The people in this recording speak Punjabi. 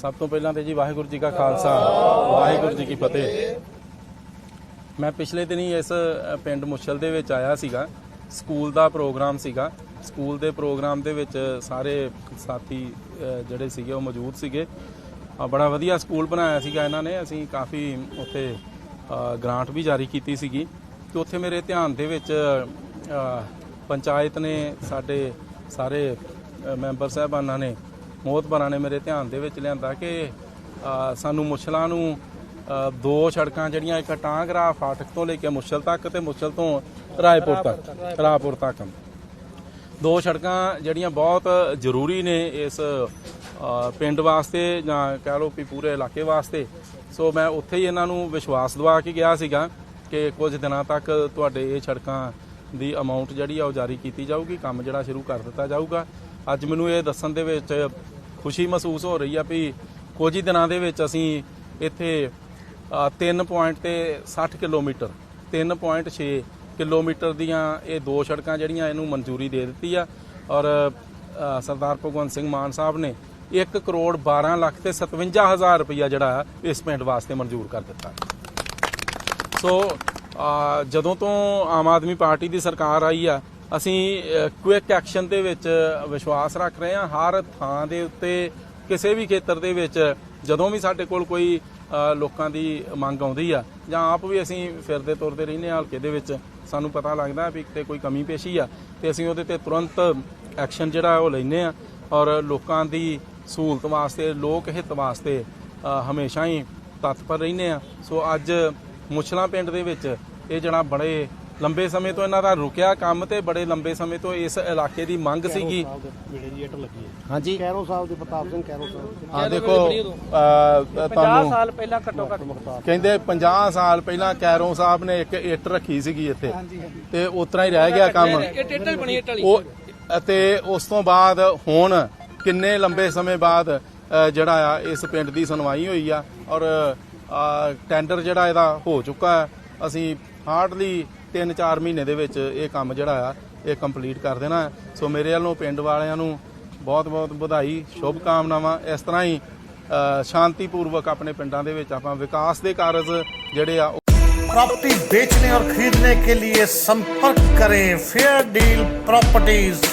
ਸਭ ਤੋਂ ਪਹਿਲਾਂ ਤੇ ਜੀ ਵਾਹਿਗੁਰੂ ਜੀ ਕਾ ਖਾਲਸਾ ਵਾਹਿਗੁਰੂ ਜੀ ਕੀ ਫਤਿਹ। ਮੈਂ ਪਿਛਲੇ ਦਿਨੀ ਇਸ ਪਿੰਡ ਮੁਸ਼ਲ ਦੇ ਵਿੱਚ ਆਇਆ ਸੀਗਾ। ਸਕੂਲ ਦਾ ਪ੍ਰੋਗਰਾਮ ਸੀਗਾ। ਸਕੂਲ ਦੇ ਪ੍ਰੋਗਰਾਮ ਦੇ ਵਿੱਚ ਸਾਰੇ ਸਾਥੀ ਜਿਹੜੇ ਸੀਗੇ ਉਹ ਮੌਜੂਦ ਸੀਗੇ। ਬੜਾ ਵਧੀਆ ਸਕੂਲ ਬਣਾਇਆ ਸੀਗਾ ਇਹਨਾਂ ਨੇ। ਅਸੀਂ ਕਾਫੀ ਉੱਥੇ ਅ, ਗ੍ਰਾਂਟ ਵੀ ਜਾਰੀ ਕੀਤੀ ਸੀਗੀ। ਤੇ ਉੱਥੇ ਮੇਰੇ ਧਿਆਨ ਦੇ ਵਿੱਚ ਪੰਚਾਇਤ ਨੇ ਸਾਡੇ ਸਾਰੇ ਮੈਂਬਰ ਸਾਹਿਬਾਨਾਂ ਨੇ ਮੋਹਤਬਰਾਂ ਨੇ ਮੇਰੇ ਧਿਆਨ ਦੇ ਵਿੱਚ ਲਿਆਂਦਾ ਕਿ ਸਾਨੂੰ ਮੁਸ਼ਲਾਂ ਨੂੰ ਦੋ ਸੜਕਾਂ ਜਿਹੜੀਆਂ ਇੱਕ ਟਾਂਗਰਾ ਫਾਟਕ ਤੋਂ ਲੈ ਕੇ ਮੁਸ਼ਲ ਤੱਕ ਤੇ ਮੁਸ਼ਲ ਤੋਂ ਰਾਏਪੁਰ ਤੱਕ ਰਾਪੁਰ ਤੱਕ। ਦੋ ਸੜਕਾਂ ਜਿਹੜੀਆਂ ਬਹੁਤ ਜ਼ਰੂਰੀ ਨੇ ਇਸ ਪਿੰਡ ਵਾਸਤੇ ਜਾਂ ਕਹਿ ਲਓ ਵੀ ਪੂਰੇ ਇਲਾਕੇ ਵਾਸਤੇ। ਸੋ ਮੈਂ ਉੱਥੇ ਹੀ ਇਹਨਾਂ ਨੂੰ ਵਿਸ਼ਵਾਸ ਦਿਵਾ ਕੇ ਗਿਆ ਸੀਗਾ ਕਿ ਕੁਝ ਦਿਨਾਂ ਤੱਕ ਤੁਹਾਡੇ ਇਹ ਸੜਕਾਂ ਦੀ ਅਮਾਉਂਟ ਜਿਹੜੀ ਆ ਉਹ ਜਾਰੀ ਕੀਤੀ ਜਾਊਗੀ, ਕੰਮ ਜਿਹੜਾ ਸ਼ੁਰੂ ਕਰ ਦਿੱਤਾ ਜਾਊਗਾ। ਅੱਜ ਮੈਨੂੰ ਇਹ ਦੱਸਣ ਦੇ ਵਿੱਚ ਖੁਸ਼ੀ ਮਹਿਸੂਸ ਹੋ ਰਹੀ ਆ ਵੀ ਕੁਝ ਹੀ ਦਿਨਾਂ ਦੇ ਵਿੱਚ ਅਸੀਂ ਇੱਥੇ ਅ, ਤਿੰਨ ਪੁਆਇੰਟ ਤੇ 60 ਕਿਲੋਮੀਟਰ 3.6 ਕਿਲੋਮੀਟਰ ਦੀਆਂ ਇਹ ਦੋ ਸੜਕਾਂ ਜਿਹੜੀਆਂ ਇਹਨੂੰ ਮਨਜ਼ੂਰੀ ਦੇ ਦਿੱਤੀ ਆ। ਔਰ ਸਰਦਾਰ ਭਗਵੰਤ ਸਿੰਘ ਮਾਨ ਸਾਹਿਬ ਨੇ 1 ਕਰੋੜ 12 ਲੱਖ ਤੇ 57000 ਰੁਪਈਆ ਜਿਹੜਾ ਇਸ ਪਿੰਡ ਵਾਸਤੇ ਮਨਜ਼ੂਰ ਕਰ ਦਿੱਤਾ। ਸੋ ਜਦੋਂ ਤੋਂ ਆਮ ਆਦਮੀ ਪਾਰਟੀ ਦੀ ਸਰਕਾਰ ਆਈ ਆ ਅਸੀਂ ਕੁਇਕ ਐਕਸ਼ਨ ਦੇ ਵਿੱਚ ਵਿਸ਼ਵਾਸ ਰੱਖ ਰਹੇ ਹਾਂ। ਹਰ ਥਾਂ ਦੇ ਉੱਤੇ, ਕਿਸੇ ਵੀ ਖੇਤਰ ਦੇ ਵਿੱਚ ਜਦੋਂ ਵੀ ਸਾਡੇ ਕੋਲ ਕੋਈ ਲੋਕਾਂ ਦੀ ਮੰਗ ਆਉਂਦੀ ਆ, ਜਾਂ ਆਪ ਵੀ ਅਸੀਂ ਫਿਰਦੇ ਤੁਰਦੇ ਰਹਿੰਦੇ ਹਾਂ ਹਲਕੇ ਦੇ ਵਿੱਚ, ਸਾਨੂੰ ਪਤਾ ਲੱਗਦਾ ਵੀ ਕਿਤੇ ਕੋਈ ਕਮੀ ਪੇਸ਼ੀ ਆ, ਤੇ ਅਸੀਂ ਉਹਦੇ ਤੇ ਤੁਰੰਤ ਐਕਸ਼ਨ ਜਿਹੜਾ ਉਹ ਲੈਂਦੇ ਆ ਔਰ ਲੋਕਾਂ ਦੀ ਸਹੂਲਤ ਵਾਸਤੇ, ਲੋਕ ਹਿੱਤ ਵਾਸਤੇ ਹਮੇਸ਼ਾ ਹੀ ਤਤਪਰ ਰਹਿੰਦੇ ਆ ਸੋ ਅੱਜ ਮੁਛਲਾ ਪਿੰਡ ਦੇ ਵਿੱਚ ਇਹ ਜਿਹੜਾ ਬੜੇ ਲੰਬੇ ਸਮੇਂ ਤੋਂ ਇਹਨਾਂ ਦਾ ਰੁਕਿਆ ਕੰਮ ਤੇ ਬੜੇ ਲੰਬੇ ਸਮੇਂ ਤੋਂ ਇਸ ਇਲਾਕੇ ਦੀ ਮੰਗ ਸੀਗੀ। ਹਾਂਜੀ। ਕੈਰੋ ਸਾਹਿਬ ਦੇ ਪ੍ਰਤਾਪ ਸਿੰਘ ਕੈਰੋ ਸਾਹਿਬ। ਆ ਦੇਖੋ ਅ, ਤੁਹਾਨੂੰ ਸਾਲ ਪਹਿਲਾਂ ਘੱਟੋ ਘੱਟ ਕਹਿੰਦੇ 50 ਸਾਲ ਪਹਿਲਾਂ ਕੈਰੋਂ ਸਾਹਿਬ ਨੇ ਇੱਕ ਇੱਟ ਰੱਖੀ ਸੀਗੀ ਇੱਥੇ। ਤੇ ਉਤਰਾ ਹੀ ਰਹਿ ਗਿਆ ਕੰਮ। ਇਹ ਟੇਟਲ ਬਣੀ ਇੱਟ ਵਾਲੀ। ਉਹ ਅਤੇ ਉਸ ਤੋਂ ਬਾਅਦ ਹੁਣ ਕਿੰਨੇ ਲੰਬੇ ਸਮੇਂ ਬਾਅਦ ਅ, ਜਿਹੜਾ ਆ ਇਸ ਪਿੰਡ ਦੀ ਸੁਣਵਾਈ ਹੋਈ ਆ। ਔਰ ਅ, ਟੈਂਡਰ ਜਿਹੜਾ ਇਹਦਾ ਹੋ ਚੁੱਕਾ ਹੈ। ਅਸੀਂ ਹਾਰਡਲੀ 3-4 ਮਹੀਨੇ ਦੇ ਵਿੱਚ ਇਹ ਕੰਮ ਜਿਹੜਾ ਆ ਇਹ ਕੰਪਲੀਟ ਕਰ ਦੇਣਾ ਹੈ। ਸੋ ਮੇਰੇ ਵੱਲੋਂ ਪਿੰਡ ਵਾਲਿਆਂ ਨੂੰ ਬਹੁਤ-ਬਹੁਤ ਵਧਾਈ ਸ਼ੁਭ ਕਾਮਨਾਵਾਂ ਇਸ ਤਰ੍ਹਾਂ ਹੀ ਅ, ਸ਼ਾਂਤੀਪੂਰਵਕ ਆਪਣੇ ਪਿੰਡਾਂ ਦੇ ਵਿੱਚ ਆਪਾਂ ਵਿਕਾਸ ਦੇ ਕਾਰਜ ਜਿਹੜੇ ਆ ਉਹ प्रॉपर्टी बेचने और खरीदने के लिए संपर्क करें फेयर डील प्रॉपर्टीज